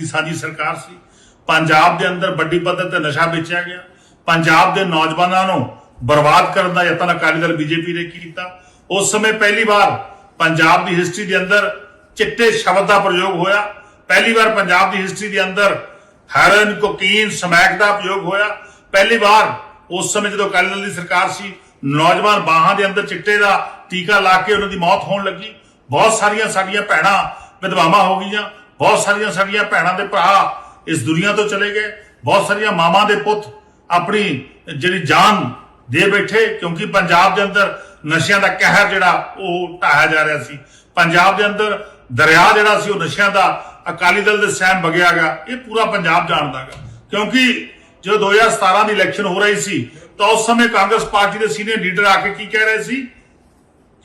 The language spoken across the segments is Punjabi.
ਦੀ ਸਾਡੀ ਸਰਕਾਰ ਸੀ। ਪੰਜਾਬ ਦੇ ਅੰਦਰ ਵੱਡੀ ਪੱਧਰ ਤੇ ਨਸ਼ਾ ਵੇਚਿਆ ਗਿਆ। ਪੰਜਾਬ ਦੇ ਨੌਜਵਾਨਾਂ ਨੂੰ ਬਰਬਾਦ ਕਰਨ ਦਾ ਯਤਨ ਅਕਾਲੀ ਦਲ ਬੀਜੇਪੀ ਨੇ ਕੀਤਾ। ਉਸ ਸਮੇਂ ਪਹਿਲੀ ਵਾਰ ਪੰਜਾਬ ਦੀ ਹਿਸਟਰੀ ਦੇ ਅੰਦਰ ਚਿੱਟੇ ਸ਼ਬਦ ਦਾ ਪ੍ਰਯੋਗ ਹੋਇਆ। ਪਹਿਲੀ ਵਾਰ ਪੰਜਾਬ ਦੀ ਹਿਸਟਰੀ ਦੇ ਅੰਦਰ ਹੈਰੋਇਨ ਕੋਕੀਨ, ਸਮੈਕ ਦਾ ਪ੍ਰਯੋਗ ਹੋਇਆ। ਪਹਿਲੀ ਵਾਰ ਉਸ ਸਮੇਂ ਜਦੋਂ ਅਕਾਲੀ ਦਲ ਦੀ ਸਰਕਾਰ ਸੀ, ਨੌਜਵਾਨ ਬਾਹਾਂ ਦੇ ਅੰਦਰ ਚਿੱਟੇ ਦਾ ਟੀਕਾ ਲਾ ਕੇ ਉਹਨਾਂ ਦੀ ਮੌਤ ਹੋਣ ਲੱਗੀ। ਬਹੁਤ ਸਾਰੀਆਂ ਸਾਡੀਆਂ ਭੈਣਾਂ ਵਿਧਵਾਵਾਂ ਹੋ ਗਈਆਂ। ਬਹੁਤ ਸਾਰੀਆਂ ਸਾਡੀਆਂ ਭੈਣਾਂ ਦੇ ਭਰਾ ਇਸ ਦੁਨੀਆ ਤੋਂ ਚਲੇ ਗਏ। ਬਹੁਤ ਸਾਰੀਆਂ ਮਾਵਾਂ ਦੇ ਪੁੱਤ ਆਪਣੀ ਜਿਹੜੀ ਜਾਨ ਦੇ ਬੈਠੇ, ਕਿਉਂਕਿ ਪੰਜਾਬ ਦੇ ਅੰਦਰ ਨਸ਼ਿਆਂ ਦਾ ਕਹਿਰ ਜਿਹੜਾ ਉਹ ਢਾਇਆ ਜਾ ਰਿਹਾ ਸੀ। ਪੰਜਾਬ ਦੇ ਅੰਦਰ ਦਰਿਆ ਜਿਹੜਾ ਸੀ, ਉਹ ਨਸ਼ਿਆਂ ਦਾ ਅਕਾਲੀ ਦਲ ਦੇ ਸਹਿਮ ਵਗਿਆਗਾ ਇਹ ਪੂਰਾ ਪੰਜਾਬ ਜਾਣਦਾਗਾ ਕਿਉਂਕਿ ਜਦੋਂ 2017 ਦੀ ਇਲੈਕਸ਼ਨ ਹੋ ਰਹੀ ਸੀ, ਤਾਂ ਉਸ ਸਮੇਂ ਕਾਂਗਰਸ ਪਾਰਟੀ ਦੇ ਸੀਨੀਅਰ ਲੀਡਰ ਆ ਕੇ ਕੀ ਕਹਿ ਰਹੇ ਸੀ?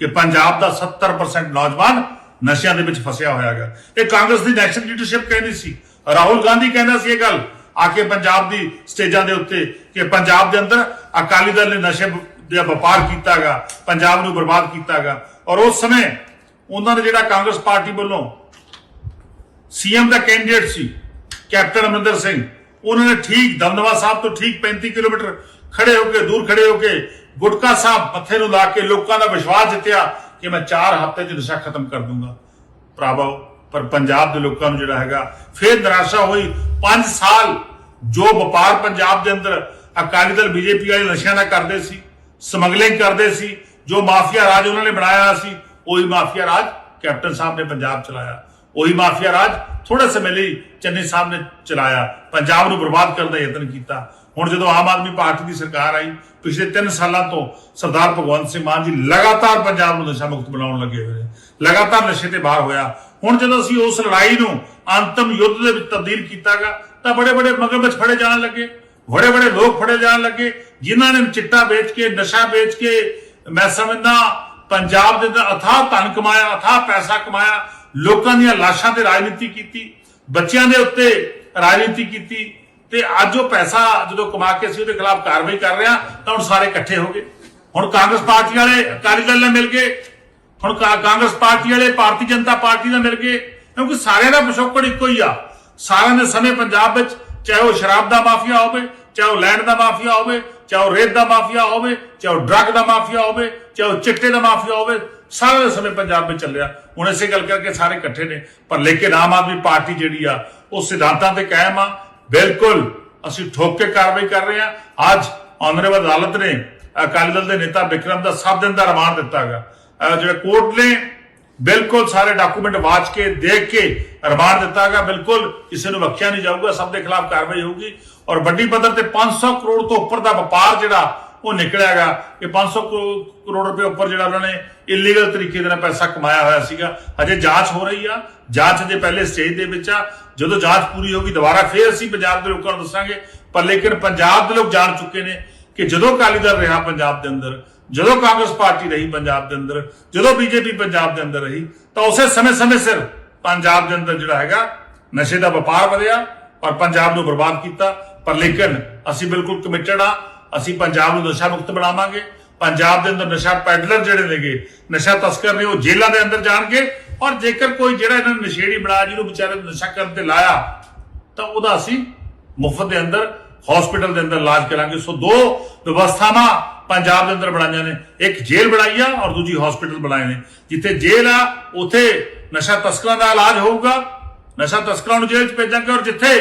ਕਿ ਪੰਜਾਬ ਦਾ 70% ਨੌਜਵਾਨ ਨਸ਼ਿਆਂ ਦੇ ਵਿੱਚ ਫਸਿਆ ਹੋਇਆ ਹੈਗਾ ਇਹ ਕਾਂਗਰਸ ਦੀ ਨੈਸ਼ਨਲ ਲੀਡਰਸ਼ਿਪ ਕਹਿੰਦੀ ਸੀ, ਰਾਹੁਲ ਗਾਂਧੀ ਕਹਿੰਦਾ ਸੀ ਇਹ ਗੱਲ, ਆ ਕੇ ਪੰਜਾਬ ਦੀ ਸਟੇਜਾਂ ਦੇ ਉੱਤੇ ਕਿ ਪੰਜਾਬ ਦੇ ਅੰਦਰ ਅਕਾਲੀ ਦਲ ਨੇ ਨਸ਼ੇ ਦਾ ਵਪਾਰ ਕੀਤਾਗਾ, ਪੰਜਾਬ ਨੂੰ ਬਰਬਾਦ ਕੀਤਾਗਾ। ਔਰ ਉਸ ਸਮੇਂ ਉਹਨਾਂ ਨੇ ਜਿਹੜਾ ਕਾਂਗਰਸ ਪਾਰਟੀ ਵੱਲੋਂ ਸੀਐਮ ਦਾ ਕੈਂਡੀਡੇਟ ਸੀ, ਕੈਪਟਨ ਅਮਰਿੰਦਰ ਸਿੰਘ, ਉਹਨਾਂ ਨੇ ਠੀਕ ਦਮਦਮਾ ਸਾਹਿਬ ਤੋਂ ਠੀਕ 35 ਕਿਲੋਮੀਟਰ ਖੜੇ ਹੋ ਕੇ, ਦੂਰ ਖੜੇ ਹੋ ਕੇ ਗੁਟਕਾ ਸਾਹਿਬ ਮੱਥੇ ਨੂੰ ਲਾ ਕੇ ਲੋਕਾਂ ਦਾ ਵਿਸ਼ਵਾਸ ਜਿੱਤਿਆ। ਕਿ ਮੈਂ 4 ਹਫ਼ਤੇ 'ਚ ਨਸ਼ਾ ਖਤਮ ਕਰ ਦੂੰਗਾ। ਭਰਾਵੋ, ਪਰ ਪੰਜਾਬ ਦੇ ਲੋਕਾਂ ਨੂੰ ਜਿਹੜਾ ਹੈਗਾ, ਫੇਰ ਨਿਰਾਸ਼ਾ ਹੋਈ। 5 ਸਾਲ ਜੋ ਵਪਾਰ ਪੰਜਾਬ ਦੇ ਅੰਦਰ ਅਕਾਲੀ ਦਲ, ਬੀਜੇਪੀ ਵਾਲੇ ਨਸ਼ਿਆਂ ਦਾ ਕਰਦੇ ਸੀ, ਸਮਗਲਿੰਗ ਕਰਦੇ ਸੀ, ਜੋ ਮਾਫੀਆ ਰਾਜ ਉਹਨਾਂ ਨੇ ਬਣਾਇਆ ਸੀ, ਉਹੀ ਮਾਫੀਆ ਰਾਜ ਕੈਪਟਨ ਸਾਹਿਬ ਨੇ ਪੰਜਾਬ ਚਲਾਇਆ। ਉਹੀ ਮਾਫੀਆ ਰਾਜ ਥੋੜੇ ਸਮੇਂ ਲਈ ਚੰਨੀ ਸਾਹਿਬ ਨੇ ਚਲਾਇਆ। ਪੰਜਾਬ ਨੂੰ ਬਰਬਾਦ ਕਰਨ ਦਾ ਯਤਨ ਕੀਤਾ। ਹੁਣ ਜਦੋਂ ਆਮ ਆਦਮੀ ਪਾਰਟੀ ਦੀ ਸਰਕਾਰ ਆਈ, ਪਿਛਲੇ 3 ਸਾਲਾਂ ਤੋਂ ਸਰਦਾਰ ਭਗਵੰਤ ਸਿੰਘ ਮਾਨ ਜੀ ਲਗਾਤਾਰ ਪੰਜਾਬ ਨੂੰ ਨਸ਼ਾ ਮੁਕਤ ਬਣਾਉਣ ਲੱਗੇ ਹੋਏ ਲਗਾਤਾਰ ਨਸ਼ੇ ਤੇ ਬਾਹਰ ਹੋਇਆ। ਹੁਣ ਜਦੋਂ ਅਸੀਂ ਉਸ ਲੜਾਈ ਨੂੰ ਅੰਤਮ ਯੁੱਧ ਦੇ ਵਿੱਚ ਤਬਦੀਲ ਕੀਤਾਗਾ, ਤਾਂ ਬੜੇ ਬੜੇ ਮਗਰਮੱਛ ਫੜੇ ਜਾਣ ਲੱਗੇ, ਬੜੇ ਬੜੇ ਲੋਕ ਫੜੇ ਜਾਣ ਲੱਗੇ, ਜਿਨ੍ਹਾਂ ਨੇ ਚਿੱਟਾ ਵੇਚ ਕੇ, ਨਸ਼ਾ ਵੇਚ ਕੇ, ਮੈਂ ਸਮਝਦਾ ਪੰਜਾਬ ਦੇ ਅੰਦਰ ਅਥਾਹ ਧਨ ਕਮਾਇਆ, ਅਥਾਹ ਪੈਸਾ ਕਮਾਇਆ, ਲੋਕਾਂ ਦੀਆਂ ਲਾਸ਼ਾਂ ਤੇ ਰਾਜਨੀਤੀ ਕੀਤੀ, ਬੱਚਿਆਂ ਦੇ ਉੱਤੇ ਰਾਜਨੀਤੀ ਕੀਤੀ ਤੇ ਅੱਜ ਉਹ ਪੈਸਾ ਜਦੋਂ ਕਮਾ ਕੇ ਅਸੀਂ ਉਹਦੇ ਖਿਲਾਫ ਕਾਰਵਾਈ ਕਰ ਰਹੇ ਹਾਂ, ਤਾਂ ਹੁਣ ਸਾਰੇ ਇਕੱਠੇ ਹੋ ਗਏ। ਹੁਣ ਕਾਂਗਰਸ ਪਾਰਟੀ ਵਾਲੇ ਅਕਾਲੀ ਦਲ ਨਾਲ ਮਿਲ ਗਏ। ਹੁਣ ਕਾਂਗਰਸ ਪਾਰਟੀ ਵਾਲੇ ਭਾਰਤੀ ਜਨਤਾ ਪਾਰਟੀ ਨਾਲ ਮਿਲ ਗਏ। ਕਿਉਂਕਿ ਸਾਰਿਆਂ ਦਾ ਪਿਛੋਕੜ ਇੱਕੋ ਹੀ ਆ। ਸਾਰਿਆਂ ਦੇ ਸਮੇਂ ਪੰਜਾਬ ਵਿੱਚ ਚਾਹੇ ਉਹ ਸ਼ਰਾਬ ਦਾ ਮਾਫੀਆ ਹੋਵੇ, ਚਾਹੇ ਉਹ ਲੈਂਡ ਦਾ ਮਾਫੀਆ ਹੋਵੇ, ਚਾਹੇ ਉਹ ਰੇਤ ਦਾ ਮਾਫੀਆ ਹੋਵੇ, ਚਾਹੇ ਉਹ ਡਰੱਗ ਦਾ ਮਾਫੀਆ ਹੋਵੇ, ਚਾਹੇ ਉਹ ਚਿੱਟੇ ਦਾ ਮਾਫੀਆ ਹੋਵੇ, ਸਾਰਿਆਂ ਦੇ ਸਮੇਂ ਪੰਜਾਬ ਵਿੱਚ ਚੱਲਿਆ। ਹੁਣ ਇਸੇ ਗੱਲ ਕਰਕੇ ਸਾਰੇ ਇਕੱਠੇ ਨੇ। ਪਰ ਲੇਕਿਨ ਆਮ ਆਦਮੀ ਪਾਰਟੀ ਜਿਹੜੀ ਆ, ਉਹ ਸਿਧਾਂਤਾਂ ਤੇ ਕਾਇਮ ਆ। ਬਿਲਕੁਲ ਅਸੀਂ ਠੋਕ ਕੇ ਕਾਰਵਾਈ ਕਰ ਰਹੇ ਹਾਂ। ਅੱਜ ਆਨਰੇਬਲ ਅਦਾਲਤ ਨੇ ਅਕਾਲੀ ਦਲ ਦੇ ਨੇਤਾ ਵਿਕਰਮ ਦਾ 7 ਦਿਨ ਦਾ ਰਿਮਾਂਡ ਦਿੱਤਾ ਹੈਗਾ ਜਿਹੜੇ ਕੋਰਟ ਨੇ ਬਿਲਕੁਲ ਸਾਰੇ ਡਾਕੂਮੈਂਟ ਵਾਚ ਕੇ, ਦੇਖ ਕੇ ਰਿਮਾਂਡ ਦਿੱਤਾ ਹੈਗਾ ਬਿਲਕੁਲ ਕਿਸੇ ਨੂੰ ਬਖਸ਼ਿਆ ਨਹੀਂ ਜਾਊਗਾ, ਸਭ ਦੇ ਖਿਲਾਫ ਕਾਰਵਾਈ ਹੋਊਗੀ। ਔਰ ਵੱਡੀ ਪੱਧਰ ਤੇ 500 ਕਰੋੜ ਤੋਂ ਉੱਪਰ ਦਾ ਵਪਾਰ ਜਿਹੜਾ ਉਹ ਨਿਕਲਿਆਗਾ ਕਿ 500 ਕਰੋ- ਕਰੋੜ ਰੁਪਏ ਉੱਪਰ ਜਿਹੜਾ ਉਹਨਾਂ ਨੇ ਇਲੀਗਲ ਤਰੀਕੇ ਦੇ ਨਾਲ ਪੈਸਾ ਕਮਾਇਆ ਹੋਇਆ ਸੀਗਾ। ਹਜੇ ਜਾਂਚ ਹੋ ਰਹੀ ਆ। ਜਾਂਚ ਦੇ ਪਹਿਲੇ ਸਟੇਜ ਦੇ ਵਿੱਚ ਆ। ਜਦੋਂ ਜਾਂਚ ਪੂਰੀ ਹੋਗੀ ਦੁਬਾਰਾ ਫੇਰ ਅਸੀਂ ਪੰਜਾਬ ਦੇ ਲੋਕਾਂ ਨੂੰ ਦੱਸਾਂਗੇ। ਪਰ ਲੇਕਿਨ ਪੰਜਾਬ ਦੇ ਲੋਕ ਜਾਣ ਚੁੱਕੇ ਨੇ ਕਿ ਜਦੋਂ ਅਕਾਲੀ ਦਲ ਰਿਹਾ ਪੰਜਾਬ ਦੇ ਅੰਦਰ, ਜਦੋਂ ਕਾਂਗਰਸ ਪਾਰਟੀ ਰਹੀ ਪੰਜਾਬ ਦੇ ਅੰਦਰ, ਜਦੋਂ ਬੀਜੇਪੀ ਪੰਜਾਬ ਦੇ ਅੰਦਰ ਰਹੀ, ਤਾਂ ਉਸੇ ਸਮੇਂ-ਸਮੇਂ ਸਿਰ ਪੰਜਾਬ ਦੇ ਅੰਦਰ ਜਿਹੜਾ ਹੈਗਾ, ਨਸ਼ੇ ਦਾ ਵਪਾਰ ਵਧਿਆ ਔਰ ਪੰਜਾਬ ਨੂੰ ਬਰਬਾਦ ਕੀਤਾ। ਪਰ ਲੇਕਿਨ ਅਸੀਂ ਬਿਲਕੁਲ ਕਮਿਟਡ ਆ। ਅਸੀਂ ਪੰਜਾਬ ਨੂੰ ਨਸ਼ਾ ਮੁਕਤ ਬਣਾਵਾਂਗੇ, ਪੰਜਾਬ ਦੇ ਅੰਦਰ ਨਸ਼ਾ ਪੈਡਲਰ ਜਿਹੜੇ ਨੇਗੇ, ਨਸ਼ਾ ਤਸਕਰ ਨੇ ਉਹ ਜੇਲ੍ਹਾਂ ਦੇ ਅੰਦਰ ਜਾਣਗੇ ਔਰ ਜੇਕਰ ਕੋਈ ਜਿਹੜਾ ਇਹਨਾਂ ਨੇ ਨਸ਼ੇੜੀ ਬਣਾ ਜਿਹਨੂੰ ਵਿਚਾਰੇ ਨੂੰ ਨਸ਼ਾ ਕਰਨ ਤੇ ਲਾਇਆ, ਤਾਂ ਉਹਦਾ ਅਸੀਂ ਮੁਫਤ ਦੇ ਅੰਦਰ ਹਸਪੀਟਲ ਦੇ ਅੰਦਰ ਇਲਾਜ ਕਰਾਂਗੇ। ਸੋ ਦੋ ਵਿਵਸਥਾਵਾਂ ਪੰਜਾਬ ਦੇ ਅੰਦਰ ਬਣਾਈਆਂ ਨੇ। ਇੱਕ ਜੇਲ੍ਹ ਬਣਾਈ ਆ ਔਰ ਦੂਜੀ ਹਸਪੀਟਲ ਬਣਾਏ ਨੇ। ਜਿੱਥੇ ਜੇਲ੍ਹ ਆ, ਉੱਥੇ ਨਸ਼ਾ ਤਸਕਰਾਂ ਦਾ ਇਲਾਜ ਹੋਊਗਾ, ਨਸ਼ਾ ਤਸਕਰਾਂ ਨੂੰ ਜੇਲ੍ਹ 'ਚ ਭੇਜਾਂਗੇ ਔਰ ਜਿੱਥੇ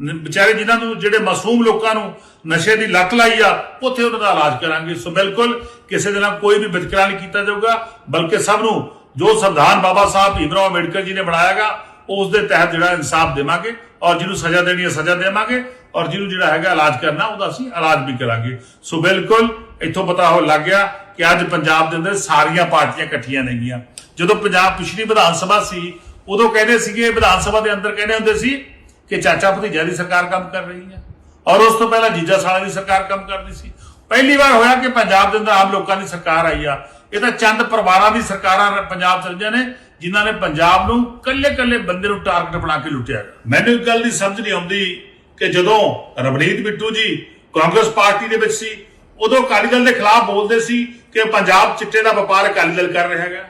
ਵਿਚਾਰੇ ਜਿਨ੍ਹਾਂ ਨੂੰ, ਜਿਹੜੇ ਮਾਸੂਮ ਲੋਕਾਂ ਨੂੰ ਨਸ਼ੇ ਦੀ ਲੱਤ ਲਾਈ ਆ, ਉੱਥੇ ਉਹਨਾਂ ਦਾ ਇਲਾਜ ਕਰਾਂਗੇ। ਸੋ ਬਿਲਕੁਲ ਕਿਸੇ ਦੇ ਨਾਲ ਕੋਈ ਵੀ ਵਿਤਕਰਾ ਨਹੀਂ ਕੀਤਾ ਜਾਊਗਾ, ਬਲਕਿ ਸਭ ਨੂੰ ਜੋ ਸੰਵਿਧਾਨ ਬਾਬਾ ਸਾਹਿਬ ਭੀਮਰਾਓ ਅੰਬੇਡਕਰ ਜੀ ਨੇ ਬਣਾਇਆਗਾ, ਉਸ ਦੇ ਤਹਿਤ ਜਿਹੜਾ ਇਨਸਾਫ ਦੇਵਾਂਗੇ ਔਰ ਜਿਹਨੂੰ ਸਜ਼ਾ ਦੇਣੀ ਹੈ, ਸਜ਼ਾ ਦੇਵਾਂਗੇ ਔਰ ਜਿਹਨੂੰ ਜਿਹੜਾ ਹੈਗਾ ਇਲਾਜ ਕਰਨਾ, ਉਹਦਾ ਅਸੀਂ ਇਲਾਜ ਵੀ ਕਰਾਂਗੇ। ਸੋ ਬਿਲਕੁਲ ਇੱਥੋਂ ਪਤਾ ਹੋ ਲੱਗ ਗਿਆ ਕਿ ਅੱਜ ਪੰਜਾਬ ਦੇ ਅੰਦਰ ਸਾਰੀਆਂ ਪਾਰਟੀਆਂ ਇਕੱਠੀਆਂ ਨੇਗੀਆਂ ਜਦੋਂ ਪੰਜਾਬ ਪਿਛਲੀ ਵਿਧਾਨ ਸਭਾ ਸੀ, ਉਦੋਂ ਕਹਿੰਦੇ ਸੀਗੇ, ਵਿਧਾਨ ਸਭਾ ਦੇ ਅੰਦਰ ਕਹਿੰਦੇ ਹੁੰਦੇ ਸੀ ਕਿ ਚਾਚਾ ਭਤੀਜਾ ਦੀ ਸਰਕਾਰ ਕੰਮ ਕਰ ਰਹੀ ਹੈ। ਔਰ ਉਸ ਤੋਂ ਪਹਿਲਾਂ ਜੀਜਾ ਸਾਲਾ ਦੀ ਸਰਕਾਰ ਕੰਮ ਕਰਦੀ ਸੀ। ਪਹਿਲੀ ਵਾਰ ਹੋਇਆ ਕਿ ਪੰਜਾਬ ਦੇ ਅੰਦਰ ਆਮ ਲੋਕਾਂ ਦੀ ਸਰਕਾਰ ਆਈ ਆ। ਇਹ ਤਾਂ ਚੰਦ ਪਰਿਵਾਰਾਂ ਦੀ ਸਰਕਾਰਾਂ ਪੰਜਾਬ ਚੱਲਦੀਆਂ ਨੇ, ਜਿਨ੍ਹਾਂ ਨੇ ਪੰਜਾਬ ਨੂੰ ਕੱਲੇ-ਕੱਲੇ ਬੰਦੇ ਨੂੰ ਟਾਰਗੇਟ ਬਣਾ ਕੇ ਲੁੱਟਿਆ। ਮੈਨੂੰ ਇੱਕ ਗੱਲ ਦੀ ਸਮਝ ਨਹੀਂ ਆਉਂਦੀ ਕਿ ਜਦੋਂ ਰਵਨੀਤ ਬਿੱਟੂ ਜੀ ਕਾਂਗਰਸ ਪਾਰਟੀ ਦੇ ਵਿੱਚ ਸੀ, ਉਦੋਂ ਅਕਾਲੀ ਦਲ ਦੇ ਖਿਲਾਫ ਬੋਲਦੇ ਸੀ ਕਿ ਪੰਜਾਬ ਚਿੱਟੇ ਦਾ ਵਪਾਰ ਅਕਾਲੀ ਦਲ ਕਰ ਰਿਹਾ ਹੈਗਾ।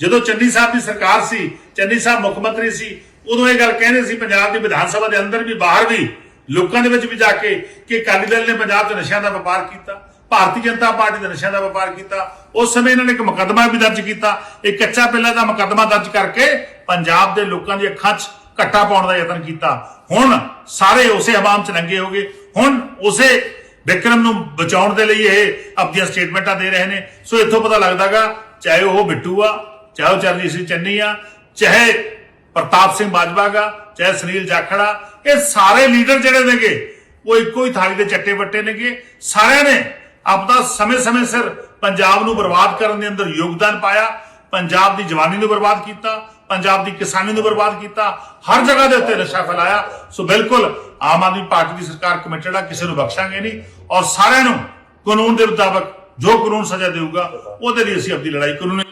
ਜਦੋਂ ਚੰਨੀ ਸਾਹਿਬ ਦੀ ਸਰਕਾਰ ਸੀ, ਚੰਨੀ ਸਾਹਿਬ ਮੁੱਖ ਮੰਤਰੀ ਸੀ ਉਦੋਂ ਇਹ ਗੱਲ ਕਹਿੰਦੇ ਸੀ ਪੰਜਾਬ ਦੀ ਵਿਧਾਨ ਸਭਾ ਦੇ ਅੰਦਰ ਵੀ, ਬਾਹਰ ਵੀ, ਲੋਕਾਂ ਦੇ ਵਿੱਚ ਵੀ ਜਾ ਕੇ ਕਿ ਅਕਾਲੀ ਦਲ ਨੇ ਪੰਜਾਬ 'ਚ ਨਸ਼ਿਆਂ ਦਾ ਵਪਾਰ ਕੀਤਾ, ਭਾਰਤੀ ਜਨਤਾ ਪਾਰਟੀ ਨੇ ਨਸ਼ਿਆਂ ਦਾ ਵਪਾਰ ਕੀਤਾ, ਉਸ ਸਮੇਂ ਇਹਨਾਂ ਨੇ ਇੱਕ ਮੁਕੱਦਮਾ ਵੀ ਦਰਜ ਕੀਤਾ ਇੱਕ ਕੱਚਾ ਪਿੱਲਾ ਦਾ ਮੁਕੱਦਮਾ ਦਰਜ ਕਰਕੇ ਪੰਜਾਬ ਦੇ ਲੋਕਾਂ ਦੀ ਅੱਖਾਂ 'ਚ ਘੱਟਾ ਪਾਉਣ ਦਾ ਯਤਨ ਕੀਤਾ। ਹੁਣ ਸਾਰੇ ਉਸੇ ਹਵਾਮ 'ਚ ਲੰਗੇ ਹੋ ਗਏ। ਹੁਣ ਉਸੇ ਵਿਕਰਮ ਨੂੰ ਬਚਾਉਣ ਦੇ ਲਈ ਇਹ ਆਪਣੀਆਂ ਸਟੇਟਮੈਂਟਾਂ ਦੇ ਰਹੇ ਨੇ। ਸੋ ਇੱਥੋਂ ਪਤਾ ਲੱਗਦਾਗਾ, ਚਾਹੇ ਉਹ ਬਿੱਟੂ ਆ, ਚਾਹੇ ਉਹ ਚਰਨਜੀਤ ਸਿੰਘ ਚੰਨੀ ਆ, ਚਾਹੇ ਪ੍ਰਤਾਪ ਸਿੰਘ ਬਾਜਵਾ ਗਾ ਚਾਹੇ ਸੁਨੀਲ ਜਾਖੜਾ ਇਹ ਸਾਰੇ ਲੀਡਰ ਜਿਹੜੇ ਨੇਗੇ, ਉਹ ਇੱਕੋ ਹੀ ਥਾਲੀ ਦੇ ਚੱਟੇ ਵੱਟੇ ਨੇਗੇ। ਸਾਰਿਆਂ ਨੇ ਆਪਦਾ ਸਮੇਂ-ਸਮੇਂ ਸਿਰ ਪੰਜਾਬ ਨੂੰ ਬਰਬਾਦ ਕਰਨ ਦੇ ਅੰਦਰ ਯੋਗਦਾਨ ਪਾਇਆ, ਪੰਜਾਬ ਦੀ ਜਵਾਨੀ ਨੂੰ ਬਰਬਾਦ ਕੀਤਾ, ਪੰਜਾਬ ਦੀ ਕਿਸਾਨੀ ਨੂੰ ਬਰਬਾਦ ਕੀਤਾ, ਹਰ ਜਗ੍ਹਾ ਦੇ ਉੱਤੇ ਨਸ਼ਾ ਫੈਲਾਇਆ। ਸੋ ਬਿਲਕੁਲ ਆਮ ਆਦਮੀ ਪਾਰਟੀ ਦੀ ਸਰਕਾਰ ਕਮਿਟਡ ਆ, ਕਿਸੇ ਨੂੰ ਬਖਸ਼ਾਂਗੇ ਨਹੀਂ। ਔਰ ਸਾਰਿਆਂ ਨੂੰ ਕਾਨੂੰਨ ਦੇ ਮੁਤਾਬਕ ਜੋ ਕਾਨੂੰਨ ਸਜ਼ਾ ਦੇਊਗਾ, ਉਹਦੇ ਲਈ ਅਸੀਂ ਆਪਣੀ ਲੜਾਈ ਕਾਨੂੰਨੀ